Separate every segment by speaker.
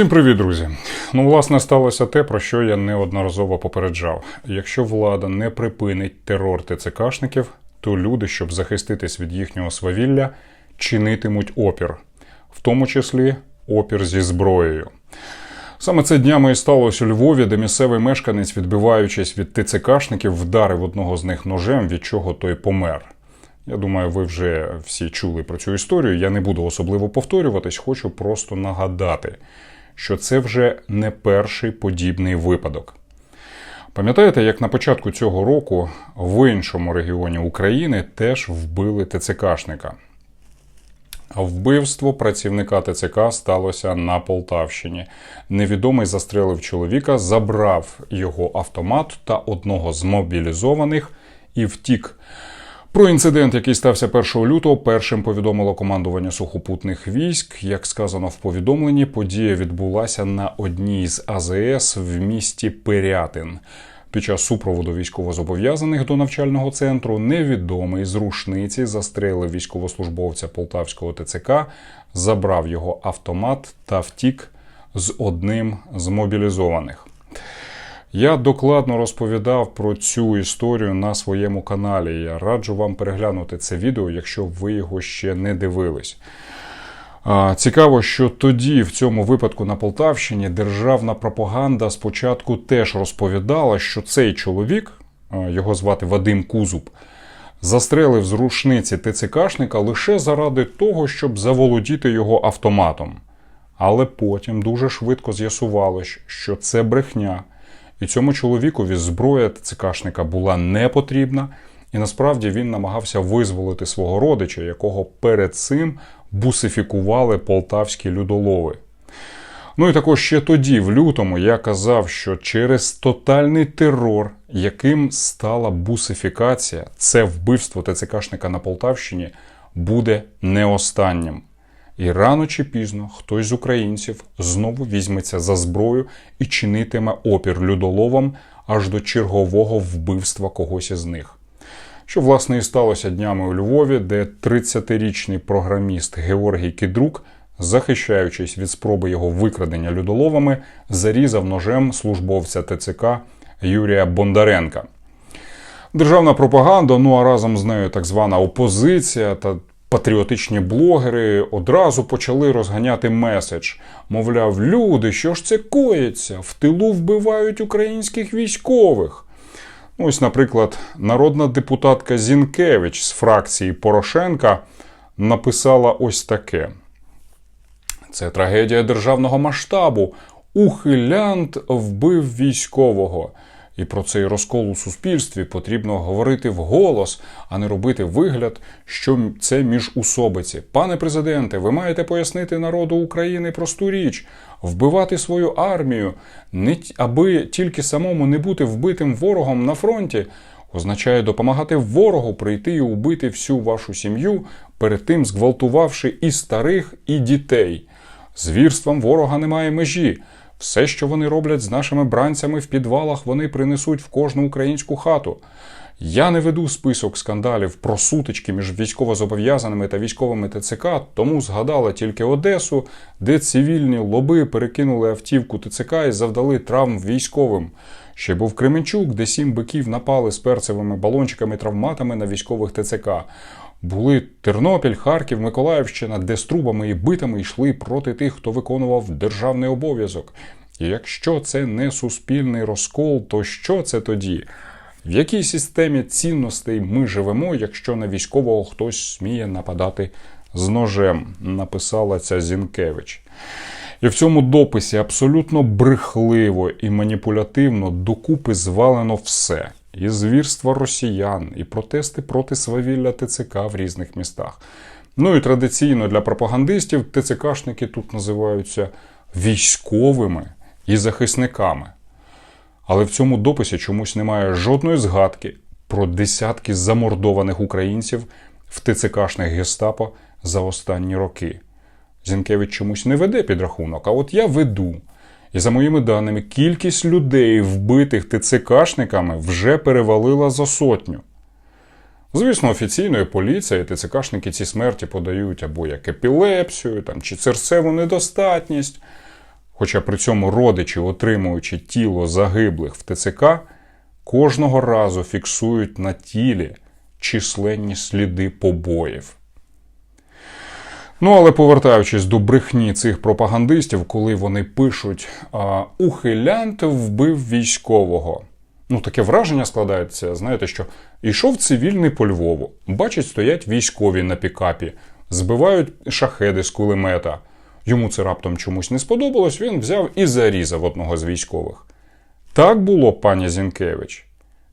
Speaker 1: Всім привіт, друзі! Ну, власне, сталося те, про що я неодноразово попереджав. Якщо влада не припинить терор ТЦКшників, то люди, щоб захиститись від їхнього свавілля, чинитимуть опір, в тому числі опір зі зброєю. Саме це днями і сталося у Львові, де місцевий мешканець, відбиваючись від ТЦКшників, вдарив одного з них ножем, від чого той помер. Я думаю, ви вже всі чули про цю історію. Я не буду особливо повторюватись, хочу просто нагадати, що це вже не перший подібний випадок. Пам'ятаєте, як на початку цього року в іншому регіоні України теж вбили ТЦКшника? Вбивство працівника ТЦК сталося на Полтавщині. Невідомий застрелив чоловіка, забрав його автомат та одного з мобілізованих і втік. Про інцидент, який стався 1 лютого, першим повідомило командування сухопутних військ. Як сказано в повідомленні, подія відбулася на одній з АЗС в місті Пирятин. Під час супроводу військовозобов'язаних до навчального центру невідомий з рушниці застрелив військовослужбовця Полтавського ТЦК, забрав його автомат та втік з одним з мобілізованих. Я докладно розповідав про цю історію на своєму каналі. Я раджу вам переглянути це відео, якщо ви його ще не дивились. Цікаво, що тоді, в цьому випадку на Полтавщині, державна пропаганда спочатку теж розповідала, що цей чоловік, його звати Вадим Кузуб, застрелив з рушниці ТЦКшника лише заради того, щоб заволодіти його автоматом. Але потім дуже швидко з'ясувалось, що це брехня. І цьому чоловікові зброя ТЦКшника була не потрібна, і насправді він намагався визволити свого родича, якого перед цим бусифікували полтавські людолови. Ну і також ще тоді, в лютому, я казав, що через тотальний терор, яким стала бусифікація, це вбивство ТЦКшника на Полтавщині буде не останнім. І рано чи пізно хтось з українців знову візьметься за зброю і чинитиме опір людоловам аж до чергового вбивства когось із них. Що, власне, і сталося днями у Львові, де 30-річний програміст Георгій Кідрук, захищаючись від спроби його викрадення людоловами, зарізав ножем службовця ТЦК Юрія Бондаренка. Державна пропаганда, ну а разом з нею так звана опозиція та патріотичні блогери одразу почали розганяти меседж. Мовляв, люди, що ж це коїться? В тилу вбивають українських військових. Ну, Ось, наприклад, народна депутатка Зінкевич з фракції Порошенка написала ось таке: це трагедія державного масштабу. Ухилянт вбив військового. І про цей розкол у суспільстві потрібно говорити вголос, а не робити вигляд, що це міжусобиці. Пане президенте, ви маєте пояснити народу України просту річ: вбивати свою армію, аби тільки самому не бути вбитим ворогом на фронті, означає допомагати ворогу прийти і убити всю вашу сім'ю, перед тим зґвалтувавши і старих, і дітей. Звірствам ворога немає межі. Все, що вони роблять з нашими бранцями в підвалах, вони принесуть в кожну українську хату. Я не веду список скандалів про сутички між військовозобов'язаними та військовими ТЦК, тому згадала тільки Одесу, де цивільні лоби перекинули автівку ТЦК і завдали травм військовим. Ще був Кременчук, де сім биків напали з перцевими балончиками травматами на військових ТЦК. Були Тернопіль, Харків, Миколаївщина, де з трубами і битами йшли проти тих, хто виконував державний обов'язок. І якщо це не суспільний розкол, то що це тоді? В якій системі цінностей ми живемо, якщо на військового хтось сміє нападати з ножем? Написала ця Зінкевич. І в цьому дописі абсолютно брехливо і маніпулятивно докупи звалено все. І звірства росіян, і протести проти свавілля ТЦК в різних містах. Ну і традиційно для пропагандистів ТЦКшники тут називаються військовими і захисниками. Але в цьому дописі чомусь немає жодної згадки про десятки замордованих українців в ТЦКшних гестапо за останні роки. Зінкевич чомусь не веде підрахунок, а от я веду. І за моїми даними, кількість людей, вбитих ТЦКшниками, вже перевалила за сотню. Звісно, офіційною поліцією ТЦКшники ці смерті подають або як епілепсію, там, чи серцеву недостатність. Хоча при цьому родичі, отримуючи тіло загиблих в ТЦК, кожного разу фіксують на тілі численні сліди побоїв. Ну, але повертаючись до брехні цих пропагандистів, коли вони пишуть ухилянт вбив військового. Ну, таке враження складається, знаєте, що йшов цивільний по Львову, бачить, стоять військові на пікапі, збивають шахеди з кулемета. Йому це раптом чомусь не сподобалось, він взяв і зарізав одного з військових. Так було, пані Зінкевич.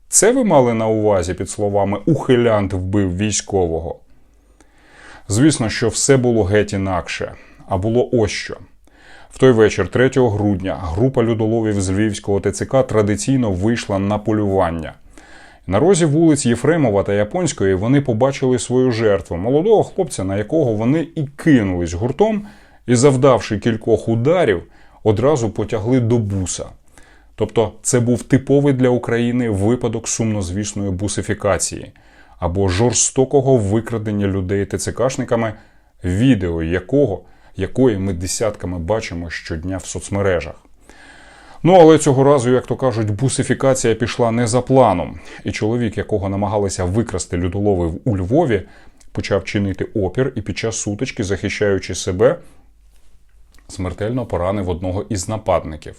Speaker 1: Це ви мали на увазі під словами ухилянт вбив військового. Звісно, що все було геть інакше, а було ось що. В той вечір, 3 грудня, група людоловів з Львівського ТЦК традиційно вийшла на полювання. На розі вулиць Єфремова та Японської вони побачили свою жертву, молодого хлопця, на якого вони і кинулись гуртом, і, завдавши кількох ударів, одразу потягли до буса. Тобто це був типовий для України випадок сумнозвісної бусифікації або жорстокого викрадення людей ТЦКшниками, відео якого, якої ми десятками бачимо щодня в соцмережах. Ну, але цього разу, як то кажуть, бусифікація пішла не за планом, і чоловік, якого намагалися викрасти людолови у Львові, почав чинити опір і під час сутички, захищаючи себе, смертельно поранив одного із нападників.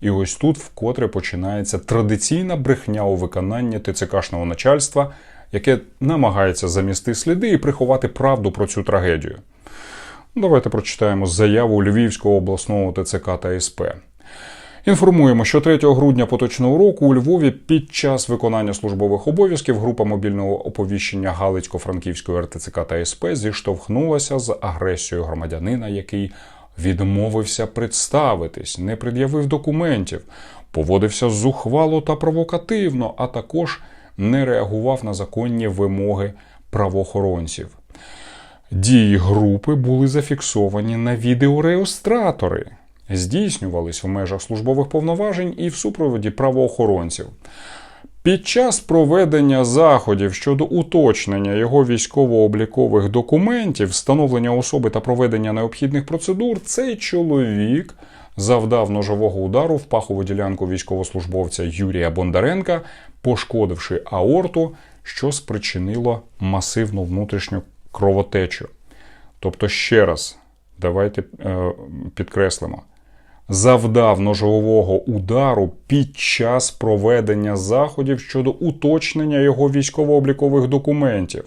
Speaker 1: І ось тут вкотре починається традиційна брехня у виконанні ТЦКшного начальства, яке намагається замісти сліди і приховати правду про цю трагедію. Давайте прочитаємо заяву Львівського обласного ТЦК та СП. Інформуємо, що 3 грудня поточного року у Львові під час виконання службових обов'язків група мобільного оповіщення Галицько-Франківської РТЦК та СП зіштовхнулася з агресією громадянина, який відмовився представитись, не пред'явив документів, поводився зухвало та провокативно, а також не реагував на законні вимоги правоохоронців. Дії групи були зафіксовані на відеореєстратори, здійснювались в межах службових повноважень і в супроводі правоохоронців. Під час проведення заходів щодо уточнення його військово-облікових документів, встановлення особи та проведення необхідних процедур, цей чоловік завдав ножового удару в пахову ділянку військовослужбовця Юрія Бондаренка, пошкодивши аорту, що спричинило масивну внутрішню кровотечу. Тобто, ще раз, давайте е, підкреслимо. Завдав ножового удару під час проведення заходів щодо уточнення його військово-облікових документів.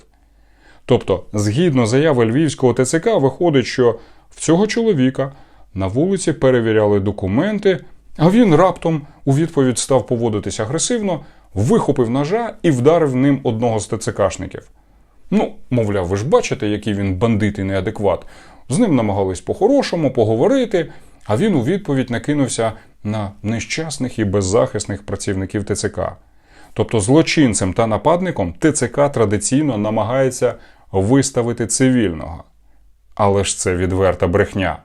Speaker 1: Тобто, згідно заяви Львівського ТЦК, виходить, що в цього чоловіка на вулиці перевіряли документи, а він раптом у відповідь став поводитись агресивно, вихопив ножа і вдарив ним одного з ТЦКшників. Ну, мовляв, ви ж бачите, який він бандит і неадекват. З ним намагались по-хорошому поговорити, а він у відповідь накинувся на нещасних і беззахисних працівників ТЦК. Тобто злочинцем та нападником ТЦК традиційно намагається виставити цивільного. Але ж це відверта брехня.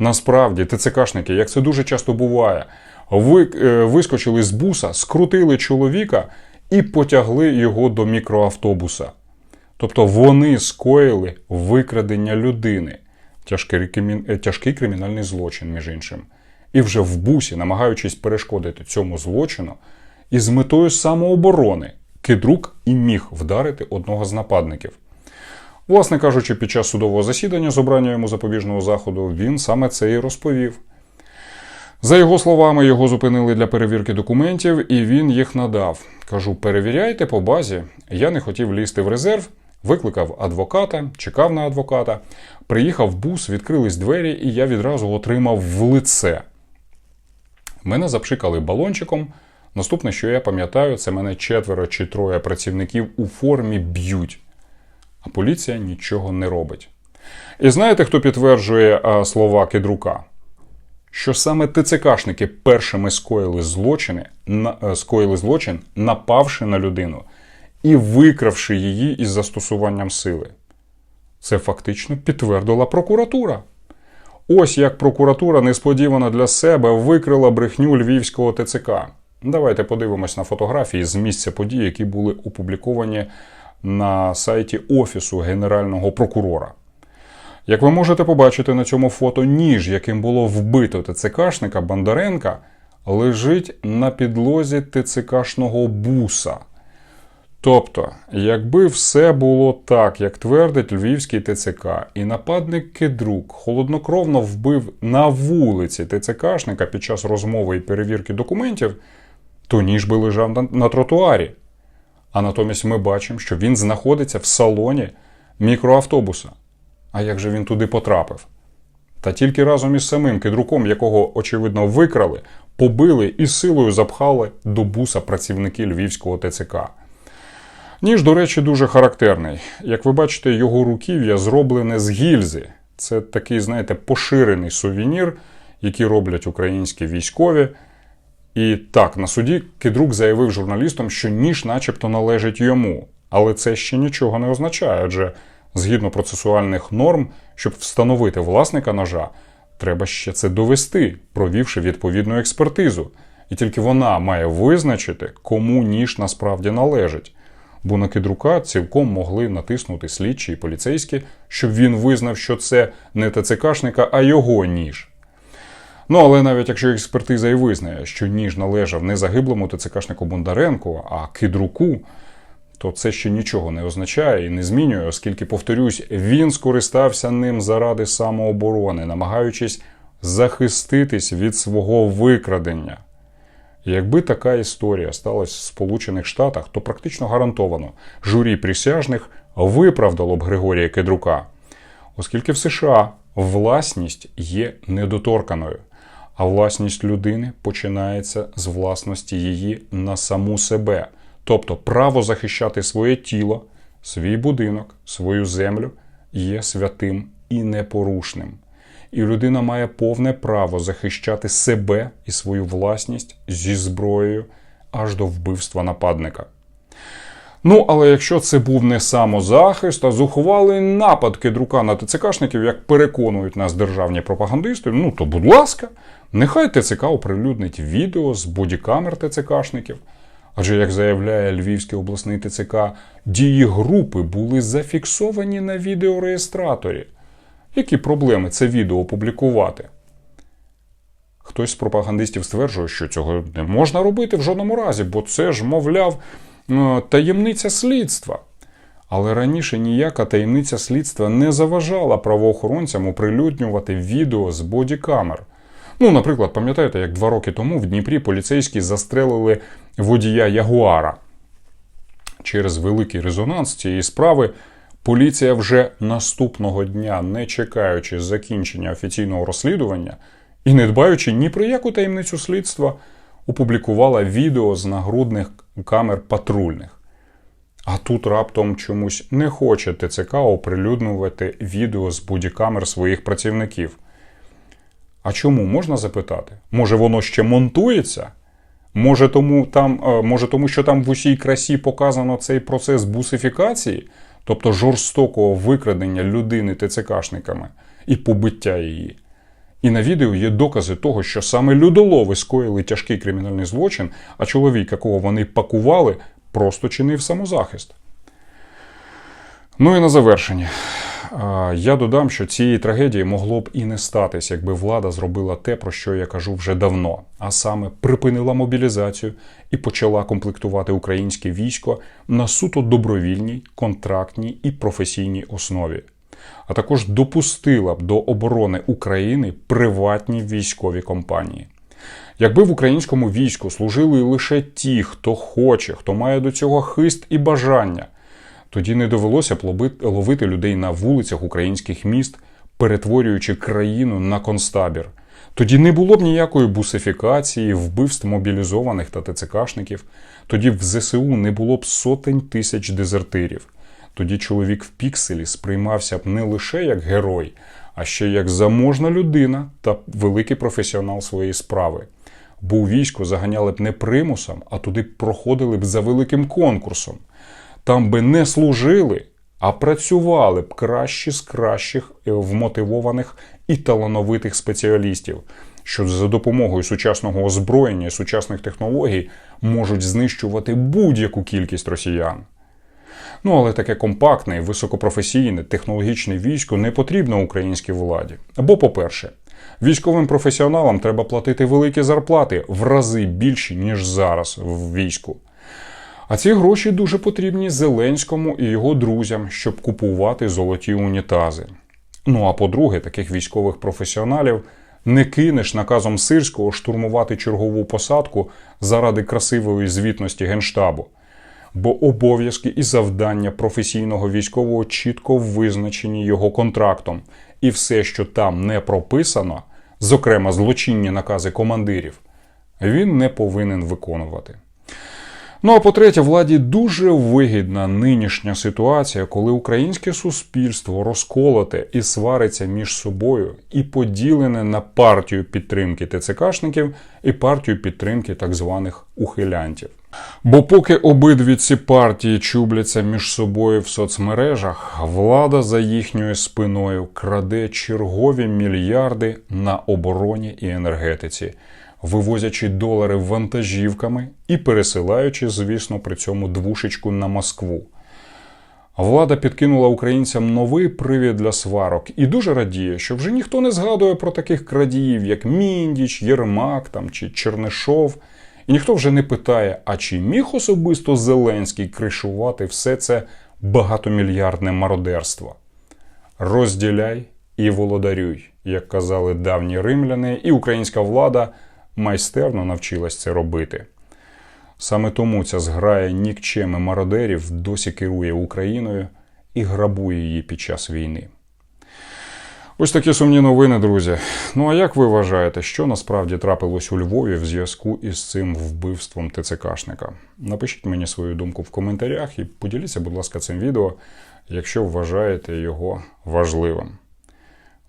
Speaker 1: Насправді, ТЦКшники, як це дуже часто буває, ви, е, вискочили з буса, скрутили чоловіка і потягли його до мікроавтобуса. Тобто вони скоїли викрадення людини, тяжкий, е, тяжкий кримінальний злочин, між іншим. І вже в бусі, намагаючись перешкодити цьому злочину, і з метою самооборони кидрук і міг вдарити одного з нападників. Власне кажучи, під час судового засідання з обрання йому запобіжного заходу він саме це і розповів. За його словами, його зупинили для перевірки документів, і він їх надав. Кажу: перевіряйте по базі. Я не хотів лізти в резерв, викликав адвоката, чекав на адвоката. Приїхав бус, відкрились двері, і я відразу отримав в лице. Мене запшикали балончиком. Наступне, що я пам'ятаю, це мене четверо чи троє працівників у формі б'ють, а поліція нічого не робить. І знаєте, хто підтверджує слова Кедрука? Що саме ТЦКшники першими скоїли злочини, е, скоїли злочин, напавши на людину і викравши її із застосуванням сили. Це фактично підтвердила прокуратура. Ось як прокуратура несподівано для себе викрила брехню львівського ТЦК. Давайте подивимось на фотографії з місця подій, які були опубліковані на сайті Офісу Генерального прокурора. Як ви можете побачити на цьому фото, ніж, яким було вбито ТЦКшника Бондаренка, лежить на підлозі ТЦКшного буса. Тобто, якби все було так, як твердить львівський ТЦК, і нападник Кедрук холоднокровно вбив на вулиці ТЦКшника під час розмови і перевірки документів, то ніж би лежав на, тротуарі. А натомість ми бачимо, що він знаходиться в салоні мікроавтобуса. А як же він туди потрапив? Та тільки разом із самим кедруком, якого, очевидно, викрали, побили і силою запхали до буса працівники львівського ТЦК. Ніж, до речі, дуже характерний. Як ви бачите, його руків'я зроблене з гільзи. Це такий, знаєте, поширений сувенір, який роблять українські військові. І так, на суді Кедрук заявив журналістам, що ніж начебто належить йому. Але це ще нічого не означає, адже згідно процесуальних норм, щоб встановити власника ножа, треба ще це довести, провівши відповідну експертизу. І тільки вона має визначити, кому ніж насправді належить. Бо на кидрука цілком могли натиснути слідчі і поліцейські, щоб він визнав, що це не ТЦКшника, а його ніж. Ну, але навіть якщо експертиза і визнає, що ніж належав не загиблому ТЦКшнику Бондаренку, а кидруку, то це ще нічого не означає і не змінює, оскільки, повторюсь, він скористався ним заради самооборони, намагаючись захиститись від свого викрадення. Якби така історія сталася в Сполучених Штатах, то практично гарантовано журі присяжних виправдало б Григорія Кедрука, оскільки в США власність є недоторканою, а власність людини починається з власності її на саму себе, тобто право захищати своє тіло, свій будинок, свою землю є святим і непорушним і людина має повне право захищати себе і свою власність зі зброєю аж до вбивства нападника. Ну, але якщо це був не самозахист, а зухвалий напад кидрука на ТЦКшників, як переконують нас державні пропагандисти, ну то, будь ласка, нехай ТЦК оприлюднить відео з бодікамер ТЦКшників. Адже, як заявляє Львівський обласний ТЦК, дії групи були зафіксовані на відеореєстраторі. Які проблеми це відео опублікувати? Хтось з пропагандистів стверджує, що цього не можна робити в жодному разі, бо це ж, мовляв, е, таємниця слідства. Але раніше ніяка таємниця слідства не заважала правоохоронцям оприлюднювати відео з бодікамер. Ну, наприклад, пам'ятаєте, як два роки тому в Дніпрі поліцейські застрелили водія Ягуара. Через великий резонанс цієї справи Поліція вже наступного дня, не чекаючи закінчення офіційного розслідування і не дбаючи ні про яку таємницю слідства, опублікувала відео з нагрудних камер патрульних. А тут раптом чомусь не хоче ТЦК оприлюднювати відео з будь-камер своїх працівників. А чому можна запитати? Може, воно ще монтується? Може тому, там, е, може, тому що там в усій красі показано цей процес бусифікації? тобто жорстокого викрадення людини ТЦКшниками і побиття її. І на відео є докази того, що саме людолови скоїли тяжкий кримінальний злочин, а чоловік, якого вони пакували, просто чинив самозахист. Ну і на завершення. Я додам, що цієї трагедії могло б і не статись, якби влада зробила те, про що я кажу вже давно, а саме припинила мобілізацію і почала комплектувати українське військо на суто добровільній, контрактній і професійній основі. А також допустила б до оборони України приватні військові компанії. Якби в українському війську служили лише ті, хто хоче, хто має до цього хист і бажання. Тоді не довелося б ловити людей на вулицях українських міст, перетворюючи країну на концтабір. Тоді не було б ніякої бусифікації, вбивств мобілізованих та ТЦКшників. Тоді в ЗСУ не було б сотень тисяч дезертирів. Тоді чоловік в пікселі сприймався б не лише як герой, а ще як заможна людина та великий професіонал своєї справи. Бо у військо заганяли б не примусом, а туди проходили б за великим конкурсом там би не служили, а працювали б кращі з кращих е, вмотивованих і талановитих спеціалістів, що за допомогою сучасного озброєння і сучасних технологій можуть знищувати будь-яку кількість росіян. Ну але таке компактне, високопрофесійне, технологічне військо не потрібно українській владі. Бо, по-перше, військовим професіоналам треба платити великі зарплати в рази більші, ніж зараз в війську. А ці гроші дуже потрібні Зеленському і його друзям, щоб купувати золоті унітази. Ну а по-друге, таких військових професіоналів не кинеш наказом Сирського штурмувати чергову посадку заради красивої звітності Генштабу. Бо обов'язки і завдання професійного військового чітко визначені його контрактом, і все, що там не прописано, зокрема злочинні накази командирів, він не повинен виконувати. Ну а по-третє, владі дуже вигідна нинішня ситуація, коли українське суспільство розколоте і свариться між собою і поділене на партію підтримки ТЦКшників і партію підтримки так званих ухилянтів. Бо поки обидві ці партії чубляться між собою в соцмережах, влада за їхньою спиною краде чергові мільярди на обороні і енергетиці, вивозячи долари вантажівками і пересилаючи, звісно, при цьому двушечку на Москву. Влада підкинула українцям новий привід для сварок і дуже радіє, що вже ніхто не згадує про таких крадіїв, як Міндіч, Єрмак там, чи Чернишов. І ніхто вже не питає, а чи міг особисто Зеленський кришувати все це багатомільярдне мародерство? Розділяй і володарюй, як казали давні римляни, і українська влада майстерно навчилась це робити. Саме тому ця зграя нікчеми мародерів досі керує Україною і грабує її під час війни. Ось такі сумні новини, друзі. Ну а як ви вважаєте, що насправді трапилось у Львові в зв'язку із цим вбивством ТЦКшника? Напишіть мені свою думку в коментарях і поділіться, будь ласка, цим відео, якщо вважаєте його важливим.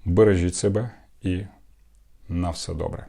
Speaker 1: Бережіть себе і на все добре.